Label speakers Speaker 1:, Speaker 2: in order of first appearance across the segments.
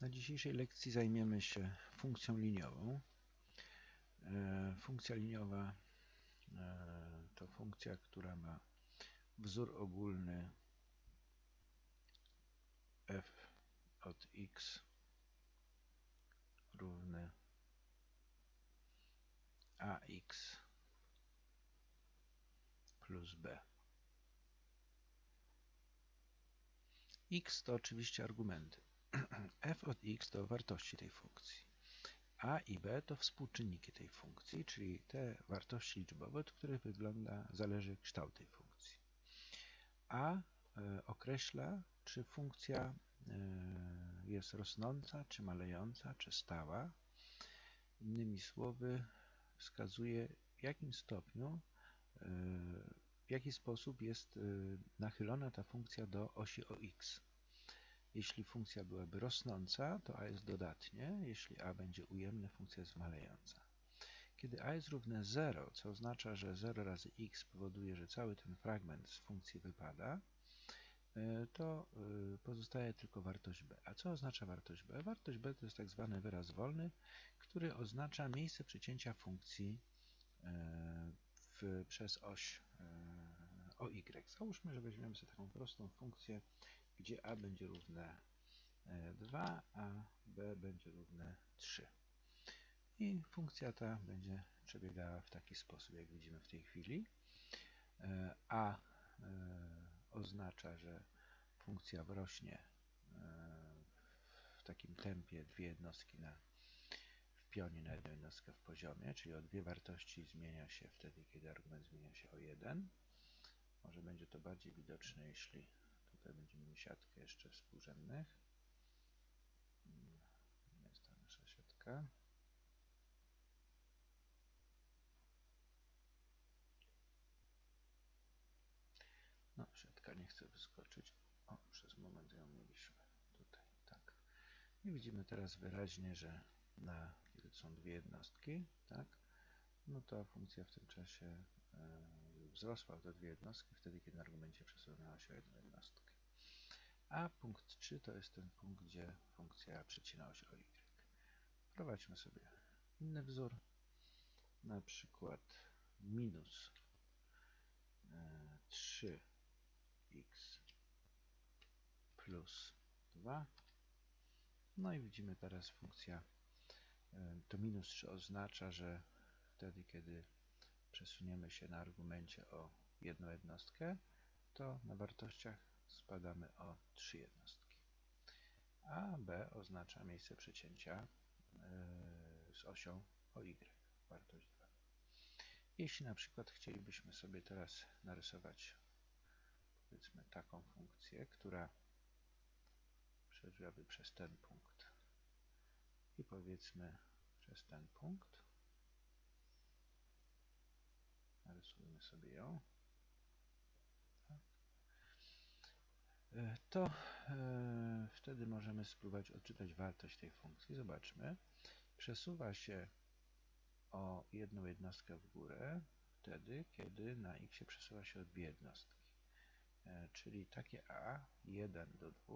Speaker 1: Na dzisiejszej lekcji zajmiemy się funkcją liniową. E, funkcja liniowa e, to funkcja, która ma wzór ogólny f od x równy ax plus b. x to oczywiście argumenty. f od x to wartości tej funkcji. a i b to współczynniki tej funkcji, czyli te wartości liczbowe, od których wygląda, zależy kształt tej funkcji. a e, określa, czy funkcja e, jest rosnąca, czy malejąca, czy stała. Innymi słowy, wskazuje w jakim stopniu, e, w jaki sposób jest nachylona ta funkcja do osi OX. Jeśli funkcja byłaby rosnąca, to a jest dodatnie. Jeśli a będzie ujemne, funkcja jest malejąca. Kiedy a jest równe 0, co oznacza, że 0 razy x powoduje, że cały ten fragment z funkcji wypada, e, to e, pozostaje tylko wartość b. A co oznacza wartość b? Wartość b to jest tak zwany wyraz wolny, który oznacza miejsce przecięcia funkcji e, w, przez oś o y. Załóżmy, że weźmiemy sobie taką prostą funkcję gdzie a będzie równe 2, e, a b będzie równe 3. I funkcja ta będzie przebiegała w taki sposób, jak widzimy w tej chwili. E, a e, oznacza, że funkcja wrośnie w takim tempie dwie jednostki na, w pionie na jedną jednostkę w poziomie, czyli o dwie wartości zmienia się wtedy, kiedy argument zmienia się o jeden. Może będzie to bardziej widoczne, jeśli Tutaj będziemy mieli siatkę jeszcze współrzędnych. Jest ta nasza siatka. No, siatka nie chce wyskoczyć. O, przez moment ją mieliśmy tutaj, tak. I widzimy teraz wyraźnie, że na, kiedy są dwie jednostki, tak, no to funkcja w tym czasie e, wzrosła do dwie jednostki, wtedy kiedy na argumencie przesunęła się o jedną jednostkę. A punkt 3 to jest ten punkt, gdzie funkcja przecina oś o y. Wprowadźmy sobie inny wzór, na przykład minus 3x e, plus 2. No i widzimy teraz funkcja, e, to minus 3 oznacza, że wtedy, kiedy przesuniemy się na argumencie o jedną jednostkę, to na wartościach spadamy o 3 jednostki. A B oznacza miejsce przecięcia e, z osią o y, wartość 2. Jeśli na przykład chcielibyśmy sobie teraz narysować powiedzmy taką funkcję, która przeżyłaby przez ten punkt i powiedzmy przez ten punkt, narysujmy sobie ją. To e, wtedy możemy spróbować odczytać wartość tej funkcji. Zobaczmy. Przesuwa się o jedną jednostkę w górę wtedy, kiedy na x przesuwa się o dwie jednostki. E, czyli takie a 1 do 2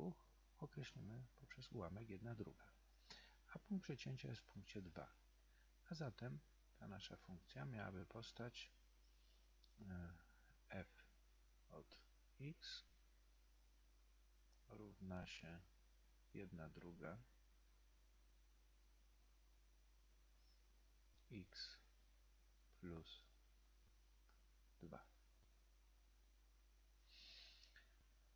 Speaker 1: określimy poprzez ułamek 1 druga. A punkt przecięcia jest w punkcie 2. A zatem ta nasza funkcja miałaby postać f od x równa się 1 druga x plus 2.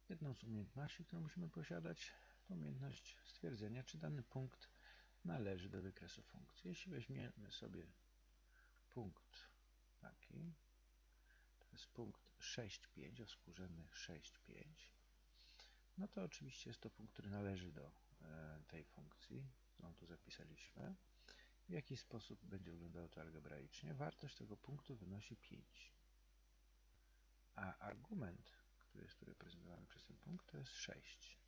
Speaker 1: Jedną z umiejętności, którą musimy posiadać, to umiejętność stwierdzenia, czy dany punkt należy do wykresu funkcji. Jeśli weźmiemy sobie punkt taki, to jest punkt 6,5 o współrzędnych 6,5, no to oczywiście jest to punkt, który należy do e, tej funkcji, którą tu zapisaliśmy. W jaki sposób będzie wyglądało to algebraicznie? Wartość tego punktu wynosi 5. A argument, który jest tu reprezentowany przez ten punkt, to jest 6.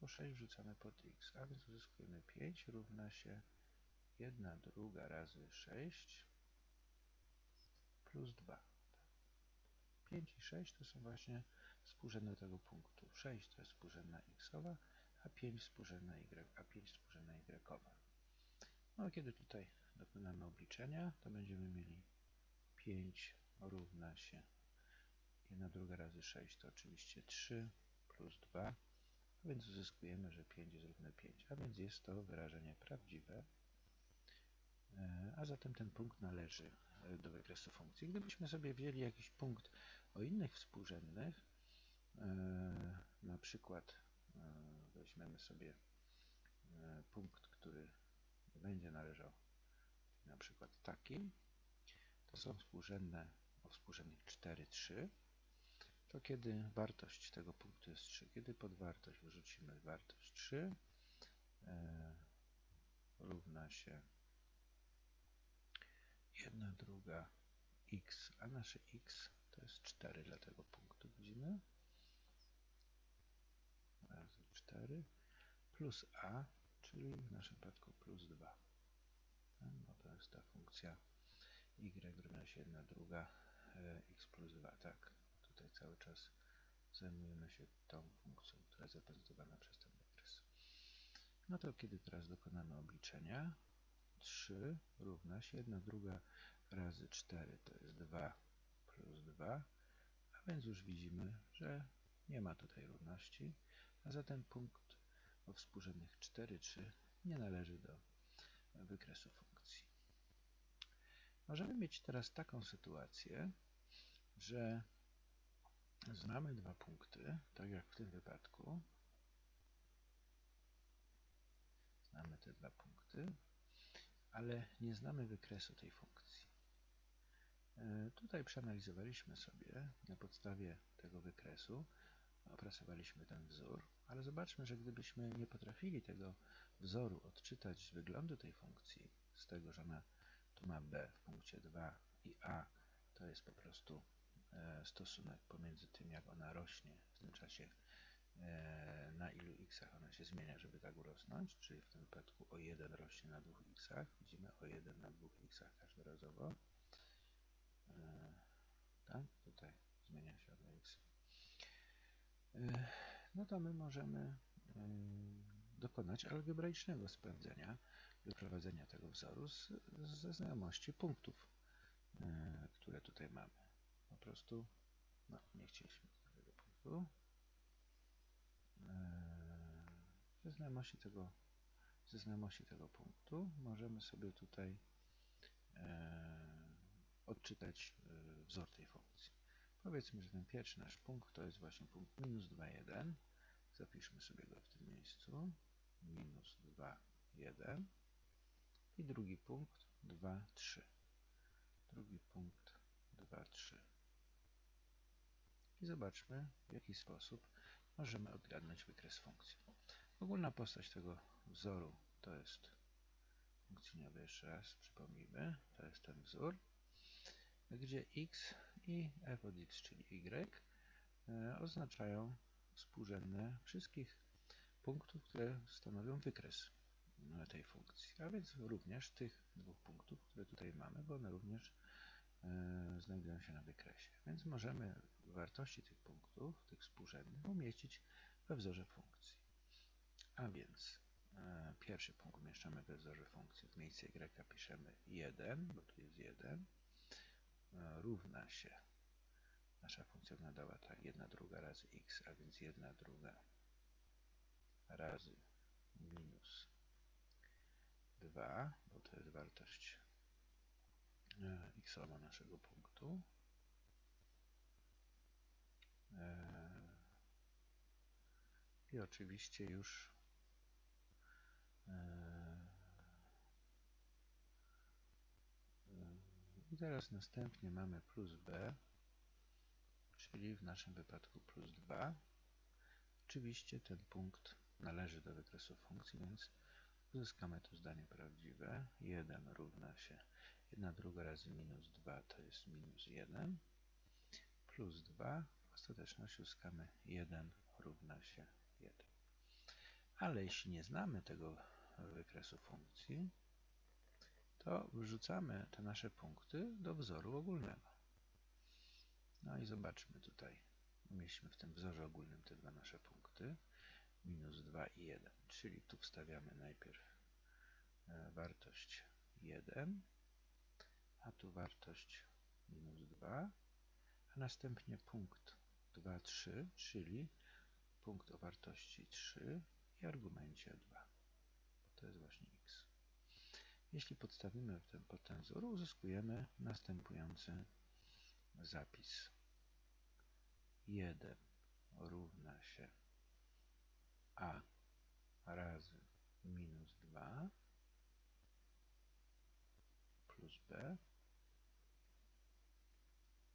Speaker 1: To 6 wrzucamy pod x, a więc uzyskujemy 5 równa się 1 druga razy 6 plus 2. 5 i 6 to są właśnie współrzędne tego punktu. 6 to jest współrzędna xowa, a 5 współrzędna y, a 5 współrzędna y. No a kiedy tutaj dokonamy obliczenia, to będziemy mieli 5 równa się 1 druga razy 6 to oczywiście 3 plus 2, a więc uzyskujemy, że 5 jest równe 5, a więc jest to wyrażenie prawdziwe, e, a zatem ten punkt należy e, do wykresu funkcji. Gdybyśmy sobie wzięli jakiś punkt o innych współrzędnych, na przykład weźmiemy sobie punkt, który będzie należał na przykład taki, to są współrzędne o współrzędnych 4, 3, to kiedy wartość tego punktu jest 3, kiedy pod wartość wyrzucimy wartość 3, e, równa się 1 druga x, a nasze x to jest 4 dla tego punktu, widzimy? Razy 4 plus a, czyli w naszym przypadku plus 2. Tak? Bo to jest ta funkcja y równa się 1 druga e, x plus 2, tak? Tutaj cały czas zajmujemy się tą funkcją, która jest reprezentowana przez ten wykres. No to kiedy teraz dokonamy obliczenia, 3 równa się 1 druga razy 4 to jest 2 plus 2, a więc już widzimy, że nie ma tutaj równości, a zatem punkt o współrzędnych 4, 3 nie należy do wykresu funkcji. Możemy mieć teraz taką sytuację, że znamy dwa punkty, tak jak w tym wypadku. Znamy te dwa punkty, ale nie znamy wykresu tej funkcji. E, tutaj przeanalizowaliśmy sobie na podstawie tego wykresu, opracowaliśmy ten wzór, ale zobaczmy, że gdybyśmy nie potrafili tego wzoru odczytać z wyglądu tej funkcji, z tego, że ona tu ma b w punkcie 2 i a to jest po prostu e, stosunek pomiędzy tym, jak ona rośnie w tym czasie, e, na ilu xach ona się zmienia, żeby tak urosnąć, czyli w tym wypadku o 1 rośnie na 2 xach, widzimy o 1 na 2 xach każdorazowo. E, tak, tutaj zmienia się o 2 x. No to my możemy dokonać algebraicznego sprawdzenia wyprowadzenia tego wzoru z, ze znajomości punktów, e, które tutaj mamy. Po prostu, no, nie chcieliśmy tego punktu. Ze znajomości tego, ze znajomości tego punktu możemy sobie tutaj odczytać wzór tej funkcji. Powiedzmy, że ten pierwszy nasz punkt to jest właśnie punkt minus 2,1. Zapiszmy sobie go w tym miejscu. Minus 2,1 i drugi punkt 2, 3. Drugi punkt 2, 3. I zobaczmy, w jaki sposób możemy odgadnąć wykres funkcji. Ogólna postać tego wzoru to jest funkcjoniowy, jeszcze raz przypomnijmy, to jest ten wzór, gdzie x i f od x, czyli y, e, oznaczają współrzędne wszystkich punktów, które stanowią wykres tej funkcji, a więc również tych dwóch punktów, które tutaj mamy, bo one również e, znajdują się na wykresie. Więc możemy wartości tych punktów, tych współrzędnych, umieścić we wzorze funkcji. A więc e, pierwszy punkt umieszczamy we wzorze funkcji. W miejsce y piszemy 1, bo tu jest 1, e, równa się nasza funkcja nadała tak 1 druga razy x, a więc 1 druga razy minus 2, bo to jest wartość e, xowa naszego punktu. E, I oczywiście już i teraz następnie mamy plus b, czyli w naszym wypadku plus 2. Oczywiście ten punkt należy do wykresu funkcji, więc Uzyskamy tu zdanie prawdziwe. 1 równa się 1 druga razy minus 2 to jest minus 1 plus 2. W ostateczności uzyskamy 1 równa się 1. Ale jeśli nie znamy tego wykresu funkcji, to wrzucamy te nasze punkty do wzoru ogólnego. No i zobaczmy tutaj. Umieśćmy w tym wzorze ogólnym te dwa nasze punkty. Minus 2 2 i 1. Czyli tu wstawiamy najpierw e, wartość 1, a tu wartość minus 2, a następnie punkt 2, 3, czyli punkt o wartości 3 i argumencie 2. To jest właśnie. Jeśli podstawimy ten potenzor, uzyskujemy następujący zapis. 1 równa się a razy minus 2 plus b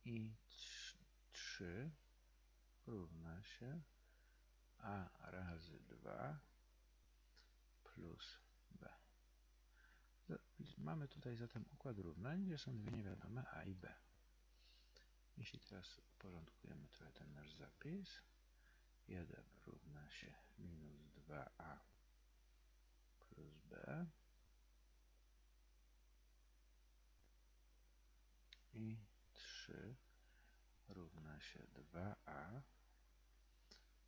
Speaker 1: i 3 równa się a razy 2 plus. Mamy tutaj zatem układ równań, gdzie są dwie niewiadome a i b. Jeśli teraz uporządkujemy trochę ten nasz zapis, 1 równa się minus 2a plus b i 3 równa się 2a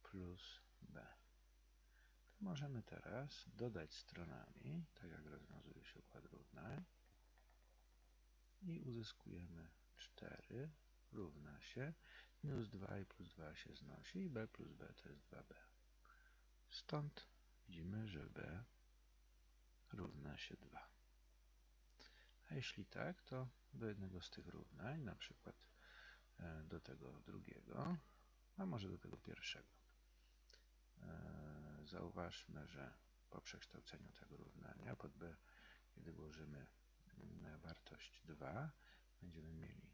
Speaker 1: plus możemy teraz dodać stronami, tak jak rozwiązuje się układ równań i uzyskujemy 4 równa się minus 2 i plus 2 się znosi i b plus b to jest 2b. Stąd widzimy, że b równa się 2. A jeśli tak, to do jednego z tych równań, na przykład e, do tego drugiego, a może do tego pierwszego. Zauważmy, że po przekształceniu tego równania pod b, kiedy włożymy wartość 2, będziemy mieli,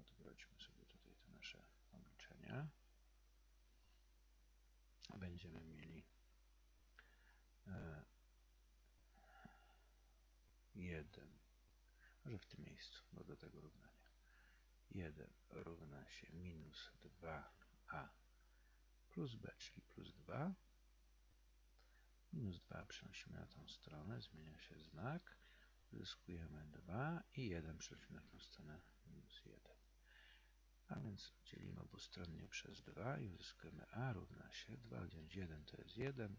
Speaker 1: odwróćmy sobie tutaj te nasze obliczenia, będziemy mieli 1, e, może w tym miejscu, bo do tego równania. 1 równa się minus 2a plus b, czyli plus 2. Minus 2 przenosimy na tą stronę, zmienia się znak. Uzyskujemy 2 i 1 przenosimy na tą stronę minus 1. A więc dzielimy obustronnie przez 2 i uzyskujemy a równa się 2 odjąć 1 to jest 1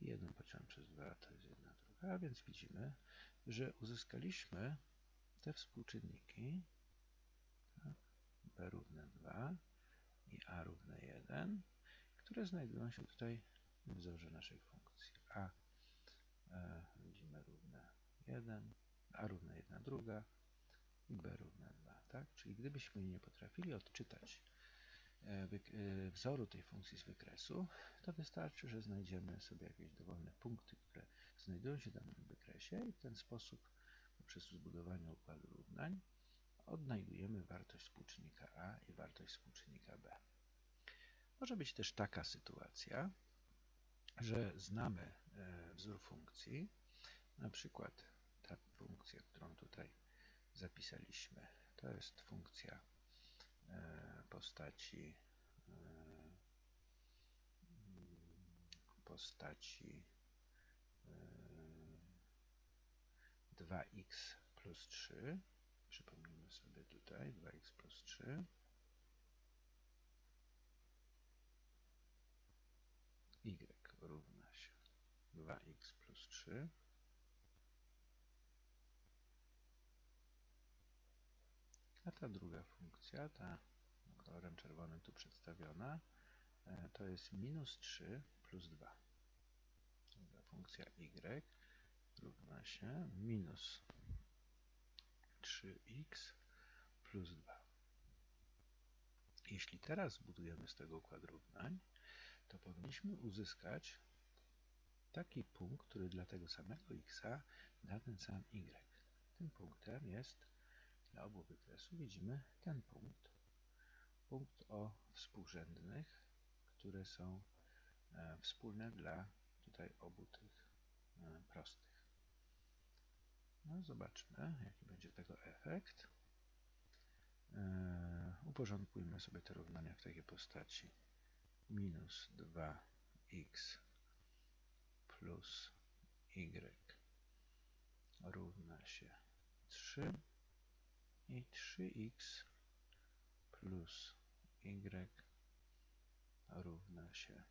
Speaker 1: i 1 pociągnąć przez 2 to jest 1 druga. A więc widzimy, że uzyskaliśmy te współczynniki tak, b równe 2 i a równe 1, które znajdują się tutaj w wzorze naszej funkcji. A e, widzimy równe 1, a równe 1 druga i b równe 2. Tak? Czyli gdybyśmy nie potrafili odczytać e, e, wzoru tej funkcji z wykresu, to wystarczy, że znajdziemy sobie jakieś dowolne punkty, które znajdują się w danym wykresie i w ten sposób poprzez zbudowanie układu równań odnajdujemy wartość współczynnika a i wartość współczynnika b. Może być też taka sytuacja, że znamy wzór funkcji, na przykład ta funkcja, którą tutaj zapisaliśmy, to jest funkcja e, postaci e, postaci 2x plus 3. Przypomnijmy sobie tutaj 2x plus 3. y równa 2x plus 3. A ta druga funkcja, ta kolorem czerwonym tu przedstawiona, e, to jest minus 3 plus 2. Druga funkcja y równa się minus 3x plus 2. Jeśli teraz zbudujemy z tego układ równań, to powinniśmy uzyskać taki punkt, który dla tego samego x da ten sam y. Tym punktem jest dla obu wykresów widzimy ten punkt. Punkt o współrzędnych, które są e, wspólne dla tutaj obu tych e, prostych. No, zobaczmy, jaki będzie tego efekt. E, uporządkujmy sobie te równania w takiej postaci minus 2x plus y równa się 3 i 3x plus y równa się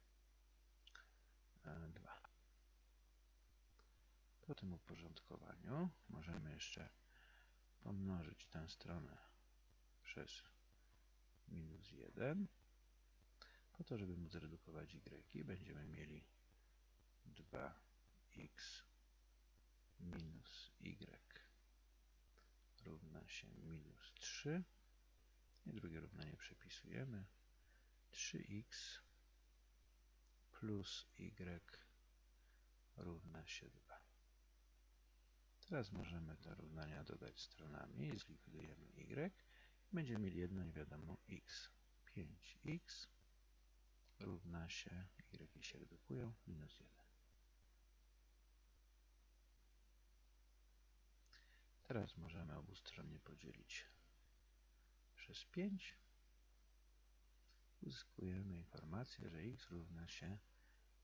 Speaker 1: Po tym uporządkowaniu możemy jeszcze pomnożyć tę stronę przez minus 1 po to, żeby móc zredukować y, będziemy mieli 2x minus y równa się minus 3 i drugie równanie przepisujemy 3x plus y równa się 2. Teraz możemy te równania dodać stronami i zlikwidujemy y. Będziemy mieli jedno niewiadomo x. 5x równa się, y się redukują, minus 1. Teraz możemy obustronnie podzielić przez 5. Uzyskujemy informację, że x równa się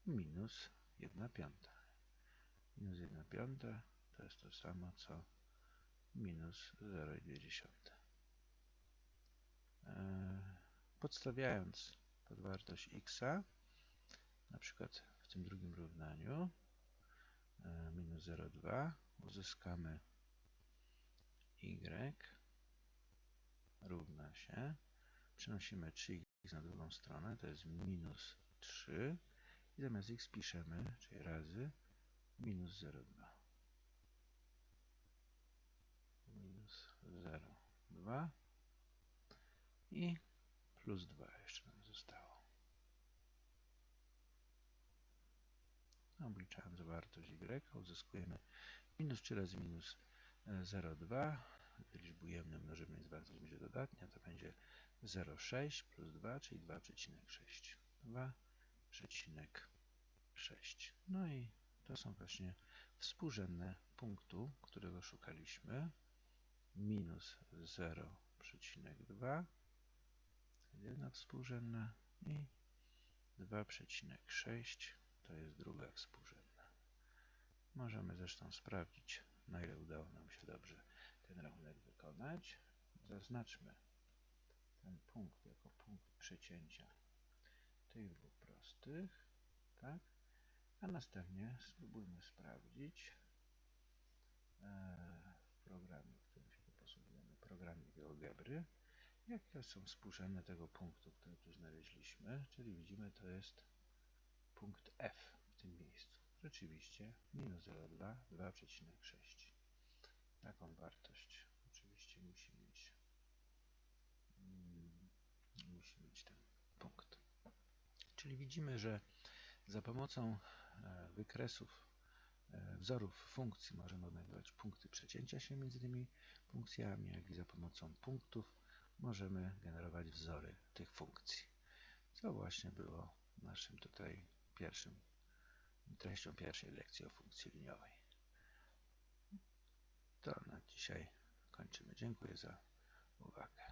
Speaker 1: minus 1 piąta. Minus 1 piąta to jest to samo co minus 0,2. Eee, podstawiając pod wartość x, na przykład w tym drugim równaniu e, minus 0,2 uzyskamy y równa się, przenosimy 3x na drugą stronę, to jest minus 3 i zamiast x piszemy, czyli razy minus 0,2. Minus 0,2 i plus 2 jeszcze nam zostało. Obliczając wartość y uzyskujemy minus 3 razy minus 0,2. Gdy liczbę ujemną mnożymy, więc wartość będzie dodatnia, to będzie 0,6 plus 2, czyli 2,6. 2,6. No i to są właśnie współrzędne punktu, którego szukaliśmy. Minus 0,2 jedna współrzędna i 2,6 to jest druga współrzędna. Możemy zresztą sprawdzić, na ile udało nam się dobrze ten rachunek wykonać. Zaznaczmy ten punkt jako punkt przecięcia tych dwóch prostych, tak? A następnie spróbujmy sprawdzić e, w programie, w którym się tu posługujemy, programie GeoGebry, jakie są współrzędne tego punktu, który tu znaleźliśmy, czyli widzimy, to jest punkt F w tym miejscu. Rzeczywiście minus 0,2, 2,6. Taką wartość oczywiście musi mieć, mm, musi mieć ten punkt. Czyli widzimy, że za pomocą e, wykresów e, wzorów funkcji możemy odnajdować punkty przecięcia się między tymi funkcjami, jak i za pomocą punktów możemy generować wzory tych funkcji. Co właśnie było naszym tutaj pierwszym, treścią pierwszej lekcji o funkcji liniowej. To na dzisiaj kończymy. Dziękuję za uwagę.